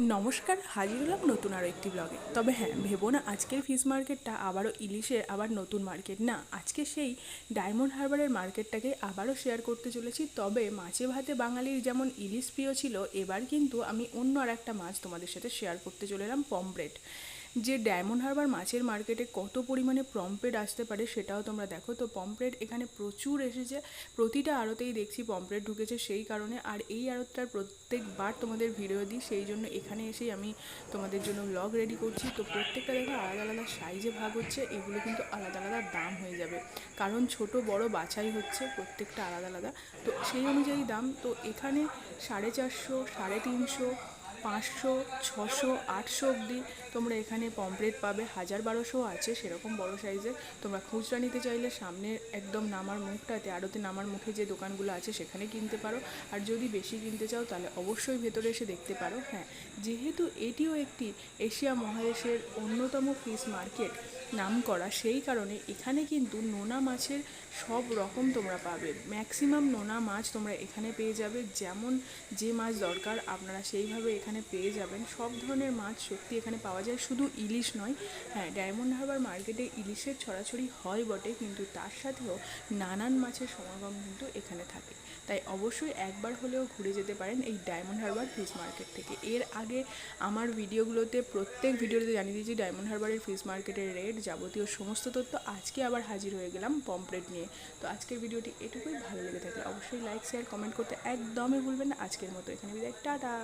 নমস্কার, হাজির হলাম নতুন আরও একটি ব্লগে তবে হ্যাঁ ভেবো না, আজকের ফিশ মার্কেটটা আবারও ইলিশের আবার নতুন মার্কেট না, আজকে সেই ডায়মন্ড হারবারের মার্কেটটাকে আবারও শেয়ার করতে চলেছি। তবে মাছে ভাতে বাঙালির যেমন ইলিশ প্রিয় ছিল, এবার কিন্তু আমি অন্য আর একটা মাছ তোমাদের সাথে শেয়ার করতে চলে এলাম পমব্রেড যে ডায়মন্ড হারবার মাছের মার্কেটে কত পরিমাণে পম্পলেট আসতে পারে সেটাও তোমরা দেখো। তো পম্পলেট এখানে প্রচুর এসেছে, প্রতিটা আড়তেই দেখছি পম্পলেট ঢুকেছে সেই কারণে। আর এই আড়তটার প্রত্যেকবার তোমাদের ভিডিও দিই, সেই জন্য এখানে এসেই আমি তোমাদের জন্য ব্লগ রেডি করছি। তো প্রত্যেকটা দেখো আলাদা আলাদা সাইজে ভাগ হচ্ছে, এগুলো কিন্তু আলাদা আলাদা দাম হয়ে যাবে। কারণ ছোট, বড়, বাছাই হচ্ছে, প্রত্যেকটা আলাদা আলাদা। তো সেই অনুযায়ী দাম, তো এখানে সাড়ে চারশো, সাড়ে তিনশো পাঁচশো, ছশো, আটশো অবধি তোমরা এখানে পমপ্লেট পাবে। হাজার বারোশো আছে, সেরকম বড় সাইজের তোমরা খুচরা নিতে চাইলে সামনে একদম নামার মুখটাতে আড়তে নামার মুখে যে দোকানগুলো আছে, সেখানে কিনতে পারো। আর যদি বেশি কিনতে চাও, তাহলে অবশ্যই ভেতরে এসে দেখতে পারো। হ্যাঁ যেহেতু এটিও একটি এশিয়া মহাদেশের অন্যতম ফিশ মার্কেট নাম করা, সেই কারণে এখানে কিন্তু নোনা মাছের সব রকম তোমরা পাবে। ম্যাক্সিমাম নোনা মাছ তোমরা এখানে পেয়ে যাবে। যেমন যে মাছ দরকার, আপনারা সেইভাবে এখানে পেয়ে যাবেন। সব ধরনের মাছ সত্যি এখানে পাওয়া যায়। শুধু ইলিশ নয় হ্যাঁ ডায়মন্ড হারবার মার্কেটে ইলিশের ছড়াছড়ি হয় বটে, কিন্তু তার সাথেও নানান মাছের সমাগম কিন্তু এখানে থাকে। তাই অবশ্যই একবার হলেও ঘুরে যেতে পারেন এই ডায়মন্ড হারবার ফিশ মার্কেট থেকে। এর আগে আমার ভিডিওগুলোতে, প্রত্যেক ভিডিওতে জানিয়ে দিয়েছি ডায়মন্ড হারবারের ফিশ মার্কেটের রেট, যাবতীয় সমস্ত তথ্য। আজকে আবার হাজির হয়ে গেলাম পম্পলেট নিয়ে। তো আজকের ভিডিওটি এটুকুই। ভালো লেগে থাকলে অবশ্যই লাইক, শেয়ার, কমেন্ট করতে একদমই ভুলবেন না। আজকের মতো এখানে বিদায়। টাটা!